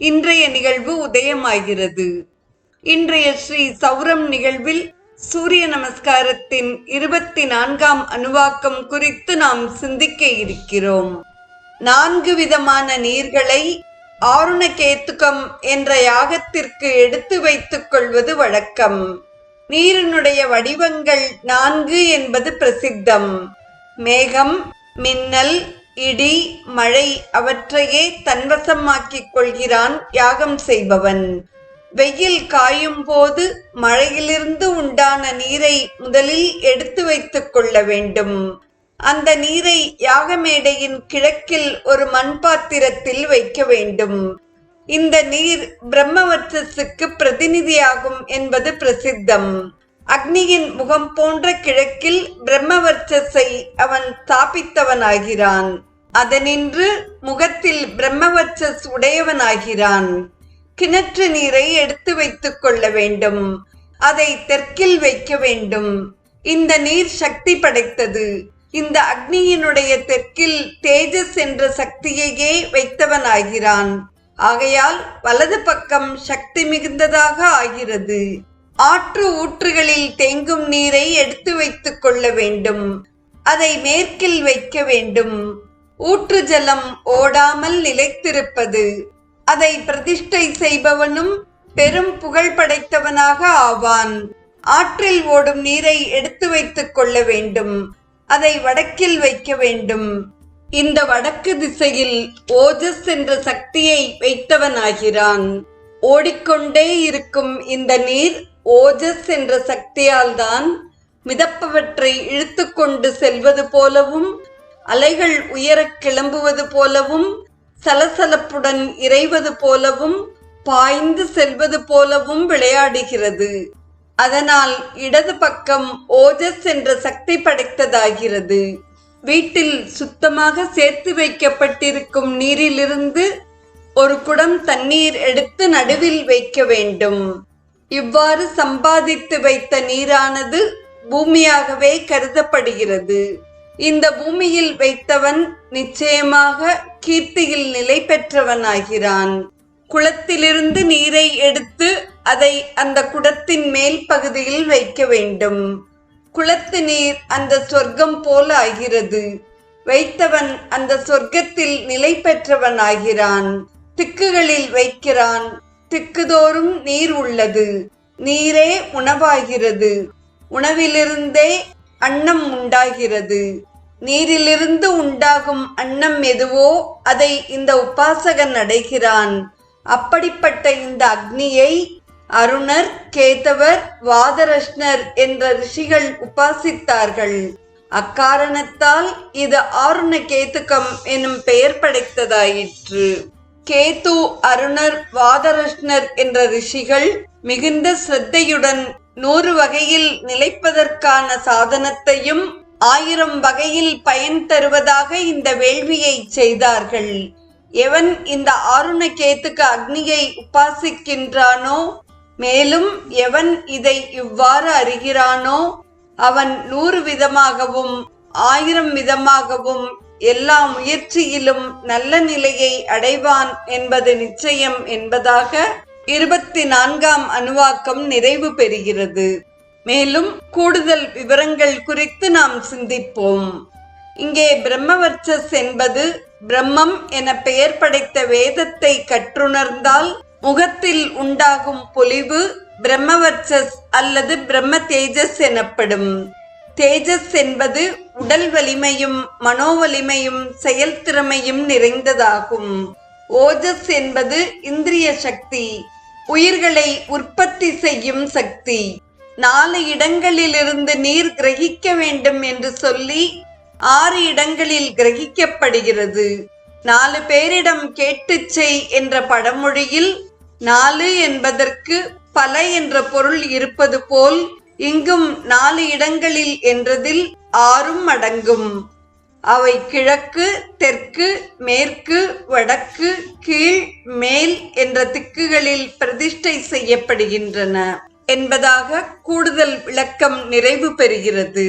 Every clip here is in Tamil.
இன்றைய நிகழ்வு உதயமாகிறது. இன்றைய ஸ்ரீ சௌரம் நிகழ்வில் சூரிய நமஸ்காரத்தின் இருபத்தி நான்காம் அணுவாக்கம் குறித்து நாம் சிந்திக்க இருக்கிறோம். நான்கு விதமான நீர்களை ஆருணகேத்துகம் என்ற யாகத்திற்கு எடுத்து வைத்துக் கொள்வது வழக்கம். நீரினுடைய வடிவங்கள் நான்கு என்பது பிரசித்தம். மேகம் மின்னல் இடி மழை அவற்றையே தன்வசமாக்கிக் கொள்கிறான் யாகம் செய்பவன். வெயில் காயும் போது மழையிலிருந்து உண்டான நீரை முதலில் எடுத்து வைத்துக் கொள்ள வேண்டும். அந்த நீரை யாகமேடையின் கிழக்கில் ஒரு மண் பாத்திரத்தில் வைக்க வேண்டும். இந்த நீர் பிரம்மவர்ச்சஸுக்கு பிரதிநிதியாகும் என்பது பிரசித்தம். அக்னியின் முகம் போன்ற கிழக்கில் பிரம்மவர்ச்சஸை அவன் ஸ்தாபித்தவனாகிறான். அதனின்று முகத்தில் பிரம்மவர்ச்சஸ் உடையவனாகிறான். கிணற்று நீரை எடுத்து வைத்துக் கொள்ள வேண்டும். அதை தெற்கில் வைக்க வேண்டும். இந்த நீர் சக்தி படைத்தது. இந்த அக்னியினுடைய தெற்கில் தேஜஸ் என்ற சக்தியையே வைத்தவனாகிறான். ஆகையால் வலது பக்கம் சக்தி மிகுந்ததாக ஆகிறது. ஆற்று ஊற்றுகளில் தேங்கும் நீரை எடுத்து வைத்துக் கொள்ள வேண்டும். அதை மேற்கில் வைக்க வேண்டும். ஊற்று ஜலம் ஓடாமல் நிலைத்திருப்பது. அதை பிரதிஷ்டை செய்பவனும் பெரும் புகழ் படைத்தவனாக ஆவான். ஆற்றில் ஓடும் நீரை எடுத்து வைத்துக் கொள்ள வேண்டும். அதை வடக்கில் வைக்க வேண்டும். இந்த வடக்கு திசையில் ஓஜஸ் என்ற சக்தியை வைத்தவனாகிறான். ஓடிக்கொண்டே இருக்கும் இந்த நீர் ஓஜஸ் என்ற சக்தியால் தான் மிதப்பவற்றை இழுத்து கொண்டு செல்வது போலவும் அலைகள் உயரக் கிளம்புவது போலவும் சலசலப்புடன் இறைவது போலவும் பாய்ந்து செல்வது போலவும் விளையாடுகிறது. அதனால் இடது பக்கம் ஓஜஸ் என்ற சக்தி படைத்ததாகிறது. வீட்டில் சுத்தமாக சேர்த்து வைக்கப்பட்டிருக்கும் நீரிலிருந்து ஒரு குடம் தண்ணீர் எடுத்து நடுவில் வைக்க வேண்டும். இவ்வாறு சம்பாதித்து வைத்த நீரானது பூமியாகவே கருதப்படுகிறது. இந்த பூமியில் வைத்தவன் நிச்சயமாக கீர்த்தியில் நிலை பெற்றவனாகிறான். குளத்திலிருந்து நீரை எடுத்து அதை அந்த குடத்தின் மேல் பகுதியில் வைக்க வேண்டும். குளத்து நீர் அந்த சொர்க்கம் போல ஆகிறது. வைத்தவன் அந்த சொர்க்கத்தில் நிலை பெற்றவனாகிறான். திக்குகளில் வைக்கிறான். திக்குதோறும் நீர் உள்ளது. நீரே உணவாகிறது. உணவிலிருந்தே அன்னம் உண்டாகிறது. நீரிலிருந்து உண்டாகும் அன்னம் எதுவோ அதை இந்த உபாசகன் அடைகிறான். அப்படிப்பட்ட இந்த அக்னியை அருணர் கேதவர் வாதரஷ்ணர் என்ற ரிஷிகள் உபாசித்தார்கள். அக்காரணத்தால் இது ஆருண கேத்துக்கம் எனும் பெயர் படைத்ததாயிற்று. கேது அருணர் வாதரஷ்ணர் என்ற ரிஷிகள் மிகுந்த சிரத்தையுடன் நூறு வகையில் நிலைப்பதற்கான சாதனத்தையும் ஆயிரம் வகையில் பயன் தருவதாக இந்த வேள்வியை செய்தார்கள். எவன் இந்த ஆருண கேத்துக்கு அக்னியை உபாசிக்கின்றானோ மேலும் எவன் இதை இவ்வாறு அறிகிறானோ அவன் நூறு விதமாகவும் ஆயிரம் விதமாகவும் எல்லா முயற்சியிலும் நல்ல நிலையை அடைவான் என்பது நிச்சயம் என்பதாக இருபத்தி நான்காம் அணுவாக்கம் நிறைவு பெறுகிறது. மேலும் கூடுதல் விவரங்கள் குறித்து நாம் சிந்திப்போம். இங்கே பிரம்மவர்ச்சஸ் என்பது பிரம்மம் என பெயர் படைத்த வேதத்தை கற்றுணர்ந்தால் முகத்தில் உண்டாகும் பொலிவு பிரம்மவர்ச்சஸ் அல்லது பிரம்ம தேஜஸ் எனப்படும். தேஜஸ் என்பது உடல் வலிமையும் மனோவலிமையும் செயல்திறமையும் நிறைந்ததாகும். ஓஜஸ் என்பது இந்திரிய சக்தி உயிர்களை உற்பத்தி செய்யும் சக்தி. நாலு இடங்களிலிருந்து நீர் கிரகிக்க வேண்டும் என்று சொல்லி ஆறு இடங்களில் கிரகிக்கப்படுகிறது. நாலு பேரிடம் கேட்டுச் செய் என்ற பழமொழியில் நாலு என்பதற்கு பல என்ற பொருள் இருப்பது போல் இங்கும் நாலு இடங்களில் என்றதில் ஆறும் அடங்கும். அவை கிழக்கு தெற்கு மேற்கு வடக்கு கீழ் மேல் என்ற திக்குகளில் பிரதிஷ்டை செய்யப்படுகின்றன என்பதாக கூடுதல் விளக்கம் நிறைவு பெறுகிறது.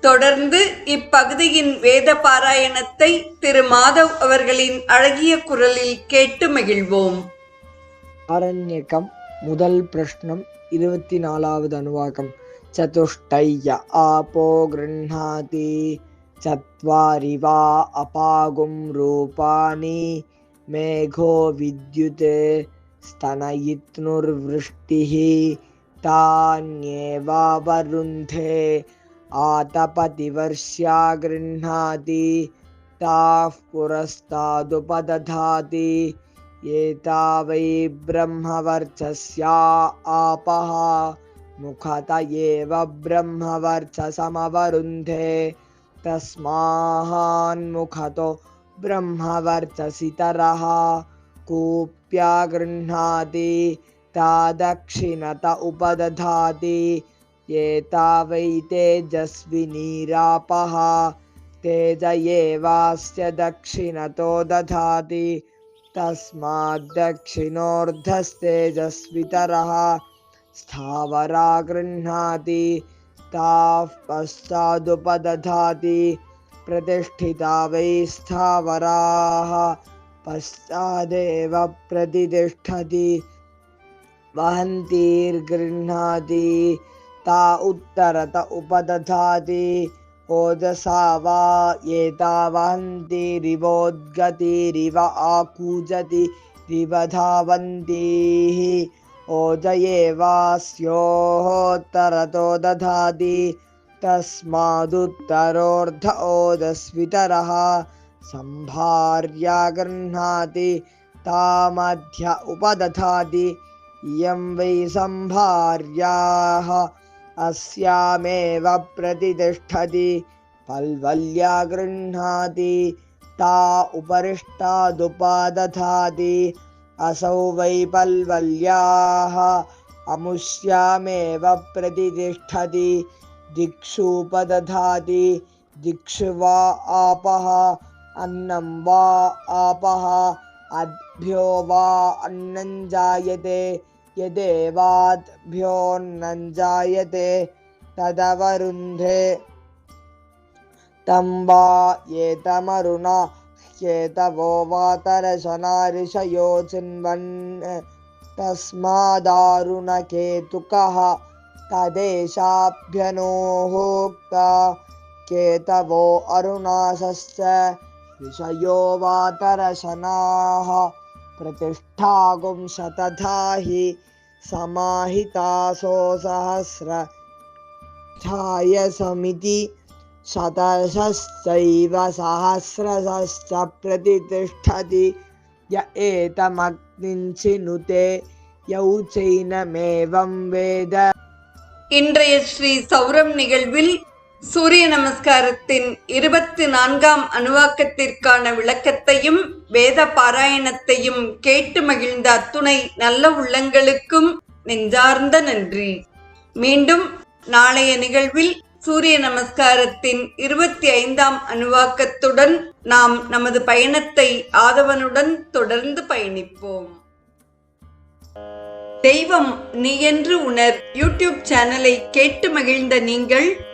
தொடர்ந்து இப்பகுதியின் வேத பாராயணத்தை திரு மாதவ் அவர்களின் அழகிய குரலில் கேட்டு மகிழ்வோம். ஆரண்யகம் முதல் பிரஷ்னம் இருபத்தி நாலாவது அனுவாகம் சதுஷ்டய்ய ஆபோ गृह्णाति चत्वारि वा अपागुं रूपाणि मेघो विद्युत् स्तनयित्नुर्वृष्टिः तान्येवावरुन्धे आतपतिवर्ष्या गृह्णाति ताः पुरस्तादुपदधाति एता वै ब्रह्मवर्चस्या आपः। मुखत एव ब्रह्मवर्चसमवरुन्धे। तस्मान्मुखतो ब्रह्मवर्चसितरः। कूप्या गृह्णाति ता दक्षिणत उपदधाति। एता वै तेजस्विनीरापः तेज एवास्य दक्षिणतो दधाति तस्माद्दक्षिणोर्धस्तेजस्वितरः स्थावरा गृह्णाति ताः पश्चादुपदधाति प्रतिष्ठिता वै स्थावराः पश्चादेव प्रतितिष्ठति वहन्तीर्गृह्णाति ता उत्तरत उपदधाति। ओजसा वा एता वहन्तीरिवोद्गतिरिव आकूजति रिव धावन्तीः ओज एवास्योत्तरतो दधाति। तस्मादुत्तरोर्ध ओजस्वितरः। सम्भार्या गृह्णाति तामध्य उपदधाति। इयं वै सम्भार्याः। अस्यामेव प्रतितिष्ठति पल्वल्या गृह्णाति ता उपरिष्टादुपादधाति असौ वै पल्वल्याः अमुष्यामेव प्रतितिष्ठति दिक्षूपदधाति दिक्षु वा आपः अन्नं वा आपः अद्भ्यो वा अन्नं जायते यदेवाद्भ्योऽन्नं जायते तदवरुन्धे। तं वा एतमरुणा ह्येतवो वातरशना ऋषयो चिन्वन् तस्मादारुणकेतुकः तदेशाभ्यनोहोक्ता केतवो अरुणासश्च ऋषयो वातरशनाः प्रतिष्ठागुं शतधा हि समाहितासो सहस्र ध्यायसमिति शतशश्चैव सहस्रशश्च प्रतितिष्ठति य एतमग्निञ्चिनुते यौ चैनमेवं वेद இன்றைய ஸ்ரீ சௌரம் நிகழ்வில் சூரிய நமஸ்காரத்தின் இருபத்தி நான்காம் அணுவாக்கத்திற்கான விளக்கத்தையும் வேத பாராயணத்தையும் கேட்டு மகிழ்ந்த அத்துணை நல்ல உள்ளங்களுக்கும் நெஞ்சார்ந்த நன்றி. மீண்டும் நாளைய நிகழ்வில் சூரிய நமஸ்காரத்தின் இருபத்தி ஐந்தாம் அணுவாக்கத்துடன் நாம் நமது பயணத்தை ஆதவனுடன் தொடர்ந்து பயணிப்போம். தெய்வம் நீ என்று உணர் யூடியூப் சேனலை கேட்டு மகிழ்ந்த நீங்கள்